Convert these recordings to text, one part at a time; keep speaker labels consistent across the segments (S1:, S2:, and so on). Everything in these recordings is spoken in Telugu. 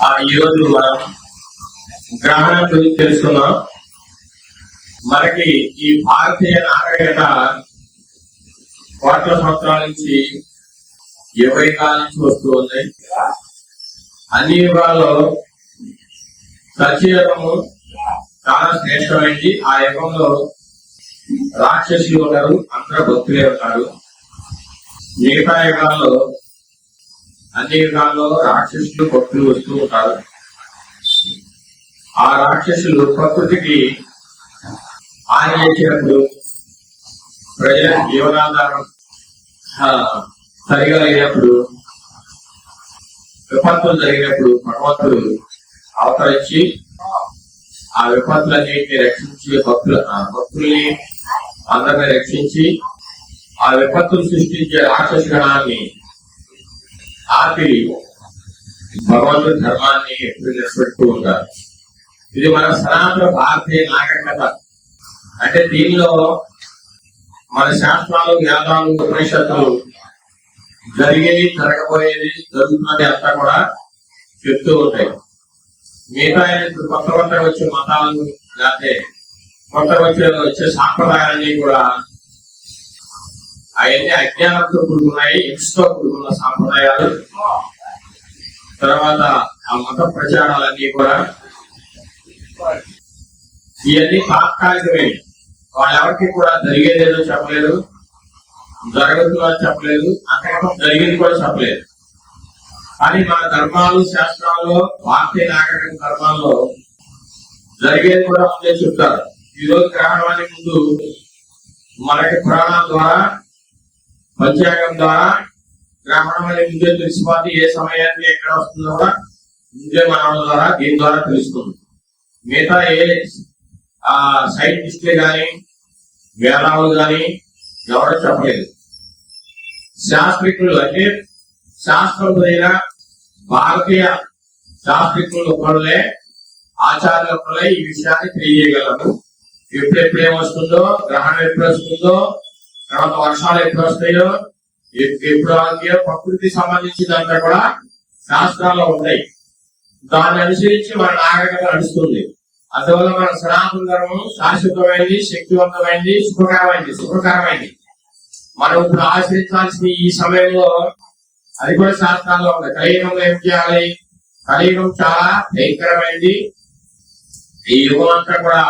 S1: ఆ ఈరోజు మనం గ్రహణం గురించి తెలుసుకున్నాం మనకి ఈ భారతీయ నాగరికత కోట్ల సంవత్సరాల నుంచి ఇరవై కాలం నుంచి వస్తూ ఉంది. అన్ని యుగాల్లో సత్యయుగము చాలా శ్రేష్టమైంది. ఆ యుగంలో రాక్షసులు ఉన్నారు అందరూ భక్తులే ఉన్నారు మిగతా యుగాల్లో అన్ని యుగాల్లో రాక్షసులు భక్తులు వస్తూ ఉంటారు. ఆ రాక్షసులు ప్రకృతికి హాని చేసినప్పుడు ప్రజల జీవనాధారం సరిగా లేనప్పుడు విపత్తులు జరిగినప్పుడు భగవంతుడు అవతరించి ఆ విపత్తులన్నింటినీ రక్షించి భక్తుల ఆ భక్తుల్ని అందరిని రక్షించి ఆ విపత్తులు సృష్టించే రాక్షస గణాన్ని ఆకలి భగవంతుడు ధర్మాన్ని ఎప్పుడు నిలబెడుతూ ఉంటారు. ఇది మన సనాతన భారతీయ నాగరికత. అంటే దీనిలో మన శాస్త్రాలు వేదాలు ఉపనిషత్తులు జరిగేది జరగబోయేది జరుగుతున్నది అంతా కూడా చెప్తూ ఉంటాయి. మిగతా ఇప్పుడు కొత్త కొత్తగా వచ్చే మతాలు లేకపోతే కొత్త వచ్చే వచ్చే సాంప్రదాయాలన్నీ కూడా అవన్నీ అజ్ఞానంతో కూడుకున్నాయి హింసతో కూడుకున్న సాంప్రదాయాలు. తర్వాత ఆ మత ప్రచారాలన్నీ కూడా ఇవన్నీ తాత్కాలికమే. వాళ్ళెవరికి కూడా జరిగేదేదో చెప్పలేదు. జరగదు చెప్పలేదు. అంతకం జరిగేది కూడా చెప్పలేదు. కానీ మన ధర్మాలు శాస్త్రాల్లో భారతీయ నాగరిక ధర్మాల్లో జరిగేది కూడా ముందే చెప్తారు. ఈ రోజు గ్రహణానికి ముందు మనకి పురాణాల ద్వారా పంచాంగం ద్వారా గ్రహణం అనే ముందే తెలిసిపోతే ఏ సమయానికి ఎక్కడ వస్తుందో కూడా ముందే మనం ద్వారా దీని ద్వారా తెలుస్తుంది. మిగతా ఏ ఆ సైంటిస్టులే కానీ వేదాలు కానీ ఎవరో చెప్పలేదు. శాస్త్రికులు అంటే శాస్త్రం దగ్గర భారతీయ శాస్త్రికులు ఒకళ్ళే ఆచార్యులు ఒకళ్ళే ఈ విషయాన్ని తెలియజేయగలరు. ఎప్పుడెప్పుడు ఏమొస్తుందో గ్రహణం ఎప్పుడు వస్తుందో తర్వాత వర్షాలు ఎప్పుడు వస్తాయో ఎప్పుడు ఆగియో ప్రకృతి సంబంధించిందంతా కూడా శాస్త్రాల్లో ఉంటాయి. దాన్ని అనుసరించి మన నాగరికత నడుస్తుంది. అందువల్ల మన సనాతన ధర్మం శాశ్వతమైంది శక్తివంతమైంది శుభకరమైంది శుభకరమైంది. మనం ఇప్పుడు ఆశ్రయించాల్సిన ఈ సమయంలో అది కూడా శాస్త్రాల్లో ఉంది. కలియుగంలో ఏం చేయాలి? కలియుగం చాలా భయంకరమైంది. ఈ యుగం అంతా కూడా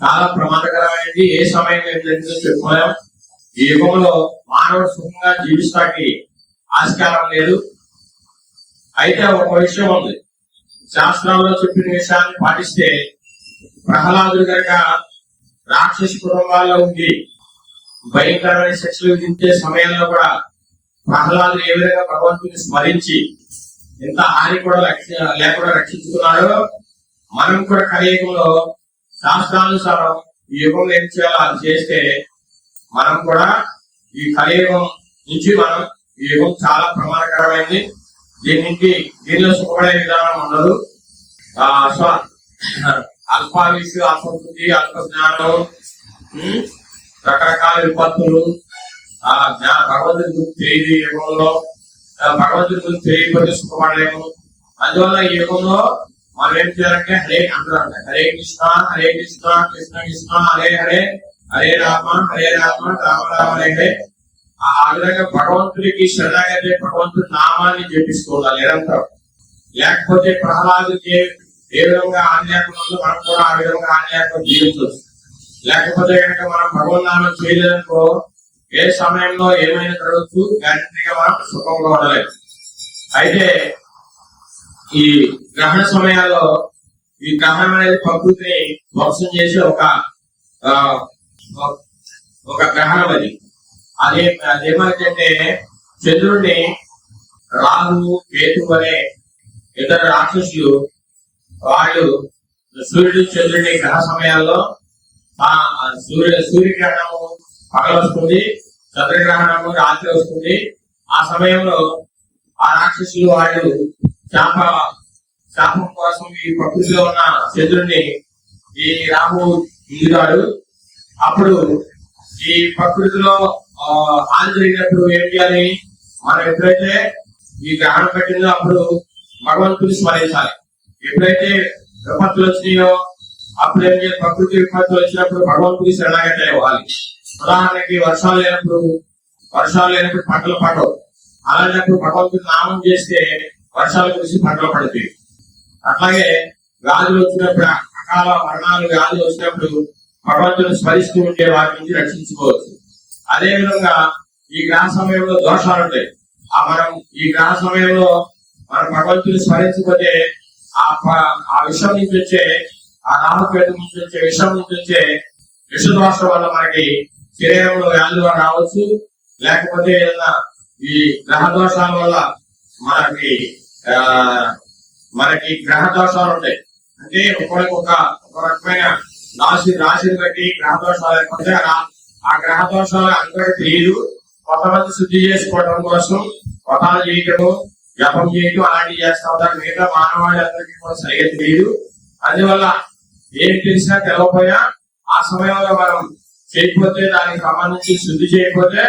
S1: చాలా ప్రమాదకరమైనది ఏ సమయంలో ఏం జరిగిందో చెప్పుకోలేము ఈ యుగంలో మానవుడు సుఖంగా జీవిస్తానికి ఆస్కారం లేదు. అయితే ఒక విషయం ఉంది. శాస్త్రాల్లో చెప్పిన విషయాన్ని పాటిస్తే ప్రహ్లాదుడు కనుక రాక్షసి కుటుంబాల్లో ఉండి భయంకరమైన శిక్షలు విధించే సమయంలో కూడా ప్రహ్లాదుడు ఏ విధంగా భగవంతుని స్మరించి ఇంత హాని కూడా లేకుండా రక్షించుకున్నాడో మనం కూడా కలియుగంలో శాస్త్రానుసారం ఈ యుగంలో ఏం చేయాలో అది చేస్తే మనం కూడా ఈ కలియుగం నుంచి మనం ఈ యుగం చాలా ప్రమాదకరమైంది. దీని నుంచి దీనిలో సుఖపడే విధానం ఉండదు. ఆ స్వ అల్పబుద్ధి అల్ప జ్ఞానం రకరకాల విపత్తులు ఆ జ్ఞా భగవంతుడి గురించి తెలియదు ఈ యుగంలో. భగవంతుడి గురించి తెలియకపోతే సుఖపడలేము. అందువల్ల ఈ యుగంలో మనం ఏం చేయాలంటే హరే అంటారంట హరే కృష్ణ హరే కృష్ణ కృష్ణ కృష్ణ హరే హరే హరే రామ హరే రామ రామ రామ అంటే ఆ విధంగా భగవంతుడికి శరణాగతి భగవంతుడి నామాన్ని జపిస్తుండాలి నిరంతరం. లేకపోతే ప్రహ్లాదుకి ఏ విధంగా ఆంజనేయకుడు మనం కూడా ఆ విధంగా ఆంజనేయకుడు జీవించవచ్చు లేకపోతే కనుక మనం భగవన్నామం చేయలేదనుకో ఏ సమయంలో ఏమైనా జరగచ్చు గ్యారంటీగా మనం సుఖంగా ఉండలేదు అయితే ఈ గ్రహణ సమయాల్లో ఈ గ్రహణం అనేది ప్రకృతిని ధ్వంసం చేసే ఒక ఒక- గ్రహణం అది. అదే అదేమైతే చంద్రుడిని రాహు కేతు అనే ఇతర రాక్షసులు వాళ్ళు సూర్యుడు చంద్రుడి గ్రహ సమయాల్లో ఆ సూర్య సూర్యగ్రహణము పగలు వస్తుంది చంద్రగ్రహణము రాత్రి వస్తుంది. ఆ సమయంలో ఆ రాక్షసులు వాళ్ళు శాప శాపం కోసం ఈ ప్రకృతిలో ఉన్న చంద్రుడిని ఈ రాహు ఇందుతాడు అప్పుడు ఈ ప్రకృతిలో హాని జరిగినప్పుడు ఏం చేయాలి? మనం ఎప్పుడైతే ఈ గ్రహణం పెట్టిందో అప్పుడు భగవంతుని స్మరించాలి. ఎప్పుడైతే విపత్తులు వచ్చినాయో అప్పుడు ఏం చేయాలి? ప్రకృతి విపత్తులు వచ్చినప్పుడు భగవంతుని శరణాగతి ఇవ్వాలి ఉదాహరణకి వర్షాలు లేనప్పుడు వర్షాలు లేనప్పుడు పంటలు పడవు. అలాంటప్పుడు భగవంతుని నామం చేస్తే వర్షాలు కురిసి పంటలు పడతాయి. అట్లాగే గాజులు వచ్చినప్పుడు అకాల మరణాలు గాజులు వచ్చినప్పుడు భగవంతుని స్మరిస్తూ ఉంటే వాటి నుంచి రక్షించుకోవచ్చు. అదే విధంగా ఈ గ్రహ సమయంలో దోషాలు ఉంటాయి. ఆ మనం ఈ గ్రహ సమయంలో మనం భగవంతుని స్మరించకపోతే ఆ ప- ఆ విషయం నుంచి వచ్చే ఆ రామపేట నుంచి వచ్చే విషయం నుంచి వచ్చే విషదోషం వల్ల మనకి శరీరంలో వ్యాధులు రావచ్చు. లేకపోతే ఏదైనా ఈ గ్రహ దోషాల వల్ల మనకి ఆ మనకి గ్రహ దోషాలు ఉంటాయి. అంటే ఒకరికి ఒక ఒక రకమైన రాశి రాశిని బట్టి గ్రహదోషాలు లేకుంటే లేకపోతే ఆ- ఆ గ్రహ దోషాలు తెలియదు. కొంతమంది శుద్ధి చేసుకోవడం కోసం వ్రతాలు చేయటము జపం చేయటం అలాంటివి చేస్తా ఉంటారు. మిగతా మానవాళ్ళందరికీ కూడా సరిగ్గా తెలియదు. అందువల్ల ఏం తెలిసినా తెలవకపోయినా ఆ సమయంలో మనం చేయకపోతే దానికి సంబంధించి శుద్ధి చేయకపోతే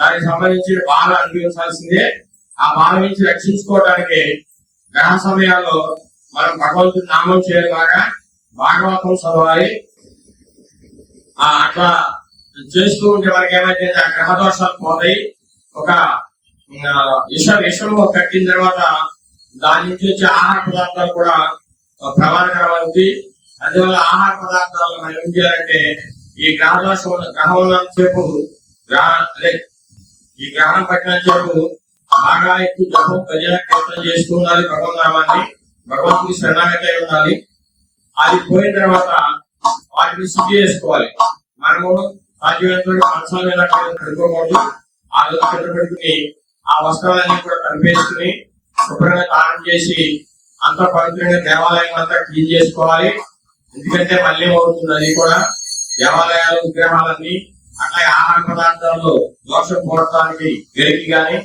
S1: దానికి సంబంధించి బాధ అనుభవించాల్సిందే. ఆ బాధ నుంచి రక్షించుకోవడానికి గ్రహ సమయాల్లో మనం భగవంతుని నామం చేయడం ద్వారా భాగవతం చదవాలి. ఆ అట్లా చేస్తూ ఉంటే మనకి ఏమైతే ఆ గ్రహదోషాలు పోతాయి. ఒక విష విషము కట్టిన తర్వాత దాని నుంచి వచ్చే ఆహార పదార్థాలు కూడా ప్రమాణకరమైనది అందువల్ల ఆహార పదార్థాలు మనం ఏం చేయాలంటే ఈ గ్రహదోషం గ్రహం ఉన్నంతసేపు ఈ గ్రహణం పట్టినంతసేపు బాగా ఎక్కువ జపం ప్రజల కీర్తన చేస్తూ ఉండాలి భగవన్నామాన్ని భగవంతుని శరణాగతి ఉండాలి. అది పోయిన తర్వాత వాటిని శుద్ధి చేసుకోవాలి. మనము సాధ్యమైనంత మంచాల కడుక్కోకూడదు ఆ రోజు పెట్టుకుని ఆ వస్త్రాలన్నీ కూడా కనిపేసుకుని శుభ్రంగా స్నానం చేసి అంత పవిత్రంగా దేవాలయం అంతా క్లీన్ చేసుకోవాలి. ఎందుకంటే మళ్ళీ అవుతుంది అది కూడా. దేవాలయాలు విగ్రహాలన్నీ అట్లాగే ఆహార పదార్థాల్లో దోషం పోవడానికి గరికి గాని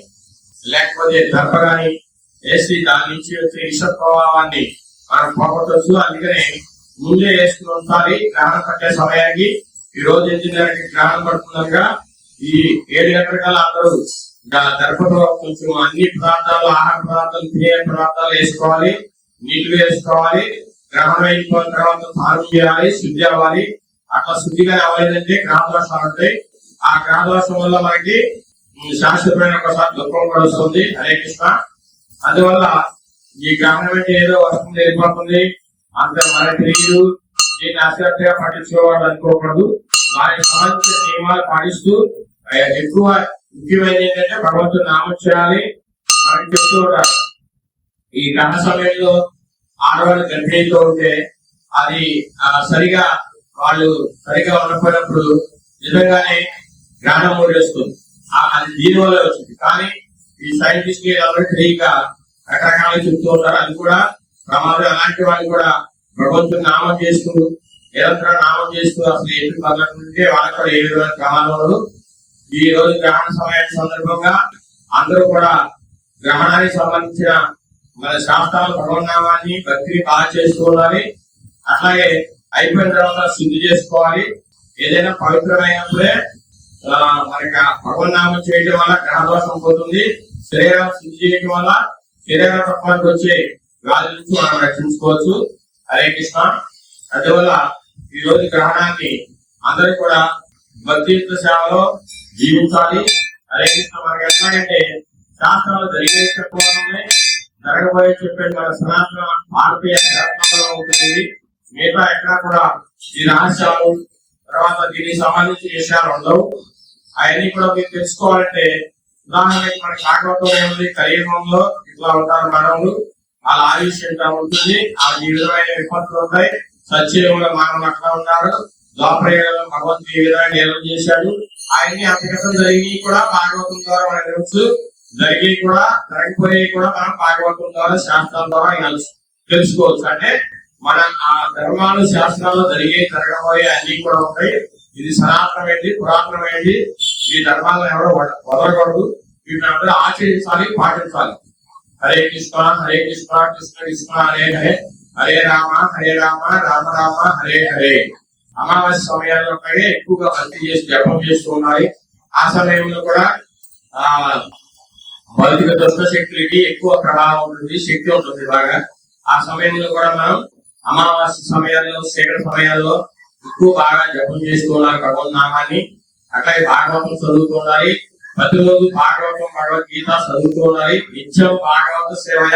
S1: లేకపోతే దర్భ గాని వేసి దాని నుంచి వచ్చే విష ప్రభావాన్ని మనం పోగొట్టచ్చు అందుకని ముందే వేసుకుని ఉండాలి. గ్రహణం పట్టే సమయానికి. ఈ రోజు ఎనిమిదిన్నరకి గ్రహణం పడుతుందనగా ఈ ఏడు గంటల కల్లా అందరూ ద- కొంచెం అన్ని పదార్థాలు ఆహార పదార్థాలు తినే పదార్థాలు వేసుకోవాలి. నీళ్ళు వేసుకోవాలి. గ్రహణం అయిపోయిన తర్వాత స్నానం చేయాలి శుద్ధి అవ్వాలి. అట్లా శుద్ధిగా అవ్వాలంటే గ్రహదోషాలు ఉంటాయి. ఆ గ్రహదోషం వల్ల మనకి శాశ్వతమైన ఒకసారి దుఃఖం కూడా వస్తుంది. హరే కృష్ణ. అందువల్ల ఈ గ్రామం ఏదో వస్తుంది వెళ్ళిపోతుంది అంత మనకి తెలియదు. దీన్ని అశ్రద్ధగా పట్టించుకోవాలి అనుకోకూడదు. దానికి సంబంధించిన నియమాలు పాటిస్తూ ఎక్కువ ముఖ్యమైనది ఏంటంటే భగవంతుడు నామం చేయాలి. మనకి చెప్తూ ఉంటారు. ఈ గ్రహణ సమయంలో ఆడవాళ్ళు గర్భిణీతో ఉంటే అది ఆ, సరిగా వాళ్ళు సరిగా ఉండకపోయినప్పుడు నిజంగానే గ్రహణం మూడేస్తుంది అది దీనివల్ల వచ్చింది కానీ ఈ సైంటిస్ట్ అందరూ తెలియక రకరకాలు చెప్తూ ఉంటారు. అది కూడా ప్రమాదం అలాంటి వాళ్ళు కూడా భగవంతుని నామం చేసుకుంటూ నిరంతరం నామం చేస్తూ అసలు ఎందుకు కదలకుంటే వాళ్ళకి కూడా ఏ విధమైన ప్రమాదం ఉండదు. ఈ రోజు గ్రహణ సమయం సందర్భంగా అందరూ కూడా గ్రహణానికి సంబంధించిన మన శాస్త్రాలు భగవన్నామాన్ని భక్తిని బాగా చేస్తూ ఉండాలి. అట్లాగే అయిపోయిన తర్వాత శుద్ధి చేసుకోవాలి. ఏదైనా పవిత్రమైనప్పుడే ఆ, మనకి ఆ భగవన్నామం చేయడం వల్ల గ్రహదోషం పోతుంది. శరీరం శుద్ధి చేయడం వల్ల శరీర తత్వానికి వచ్చే గాలి నుంచి మనం రక్షించుకోవచ్చు. హరే కృష్ణ. అందువల్ల ఈ రోజు గ్రహణాన్ని అందరూ కూడా భక్తియుక్త సేవలో జీవించాలి. హరే కృష్ణ. మనకి ఎట్లాగంటే శాస్త్రాలు జరిగే చెప్పడంలోనే జరగబోయే చెప్పేది మన సనాతన భారతీయ శాస్త్రంలో ఉంటుంది. మిగతా ఎక్కడా కూడా ఈ రహస్యాలు తర్వాత దీనికి సంబంధించిన విషయాలు ఉండవు. అవన్నీ కూడా మీరు తెలుసుకోవాలంటే ఉదాహరణకి మన కాకపోతే ఉంది కలియుగంలో. ఇట్లా ఉంటారు మనవులు వాళ్ళ ఆయుష్ ఎంత ఉంటుంది ఆ విధమైన విపత్తులు ఉన్నాయి. సత్యయుగంలో మానవులు అట్లా ఉన్నారు. ద్వాపరయుగంలో భగవంతుడు ఈ విధంగా నిల్వ చేశాడు. ఆయన్ని అంతకతం జరిగి కూడా భాగవతం ద్వారా మనకు తెలుసు జరిగి కూడా జరగకపోయి కూడా మనం భాగవతం ద్వారా శాస్త్రాల ద్వారా తెలుసు తెలుసుకోవచ్చు. అంటే మన ఆ ధర్మాలు శాస్త్రాల్లో జరిగే జరగబోయే అన్ని కూడా ఉంటాయి. ఇది సనాతనమైంది పురాతనమైంది. ఈ ధర్మాలను ఎవరు వదలకూడదు. వీటిని అందరూ ఆచరించాలి పాటించాలి. హరే కృష్ణ హరే కృష్ణ కృష్ణ కృష్ణ హరే హరే. హరే రామ హరే రామ రామ రామ హరే హరే. అమావాస్య సమయాల్లో కూడా ఎక్కువగా భక్తి చేసి జపం చేస్తూ ఉండాలి. ఆ సమయంలో కూడా ఆ భౌతిక దుష్ట శక్తులకి ఎక్కువ ప్రభావం ఉంటుంది శక్తి ఉంటుంది బాగా. ఆ సమయంలో కూడా మనం అమావాస్య సమయాల్లో చీకటి సమయాల్లో ఎక్కువ బాగా జపం చేస్తూ ఉండాలి భగవన్ నామాన్ని అట్లాగే భాగవతం చదువుతూ ఉండాలి. ప్రతిరోజు భాగవతం భగవద్గీత చదువుతూ ఉండాలి నిత్యం భాగవత సేవయ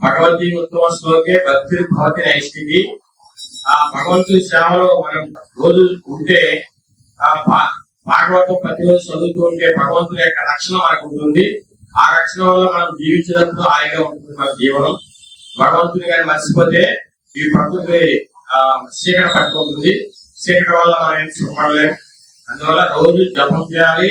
S1: భగవద్గీత ఉత్తమ శ్లోకే భక్తి భవతి నైష్టికి. ఆ భగవంతుని సేవలో మనం రోజు ఉంటే ఆ భాగవతం ప్రతిరోజు చదువుతూ ఉంటే భగవంతుని యొక్క రక్షణ మనకు ఉంటుంది ఆ రక్షణ వల్ల మనం జీవించినప్పుడు హాయిగా ఉంటుంది మన జీవనం. భగవంతుని కానీ మర్చిపోతే ఈ ప్రకృతి ఆ చీకటి పట్టుకుంటుంది చీకటి వల్ల మనం ఏం సుఖపడలేము అందువల్ల రోజు జపం చేయాలి.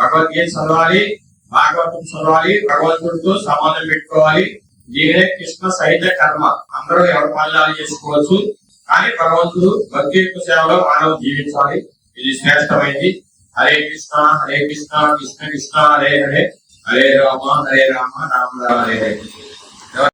S1: భగవద్గీత చదవాలి భాగవతం చదవాలి భగవంతుడితో సమాధానం పెట్టుకోవాలి. దీనినే కృష్ణ సహిత కర్మ. అందరూ ఎవరి పనులు చేసుకోవచ్చు కానీ భగవంతుడు భక్తి యొక్క సేవలో మానవ జీవించాలి. ఇది శ్రేష్టమైంది. హరే కృష్ణ హరే కృష్ణ కృష్ణ కృష్ణ హరే హరే. హరే రామ హరే రామ రామ రామ హరే హరే.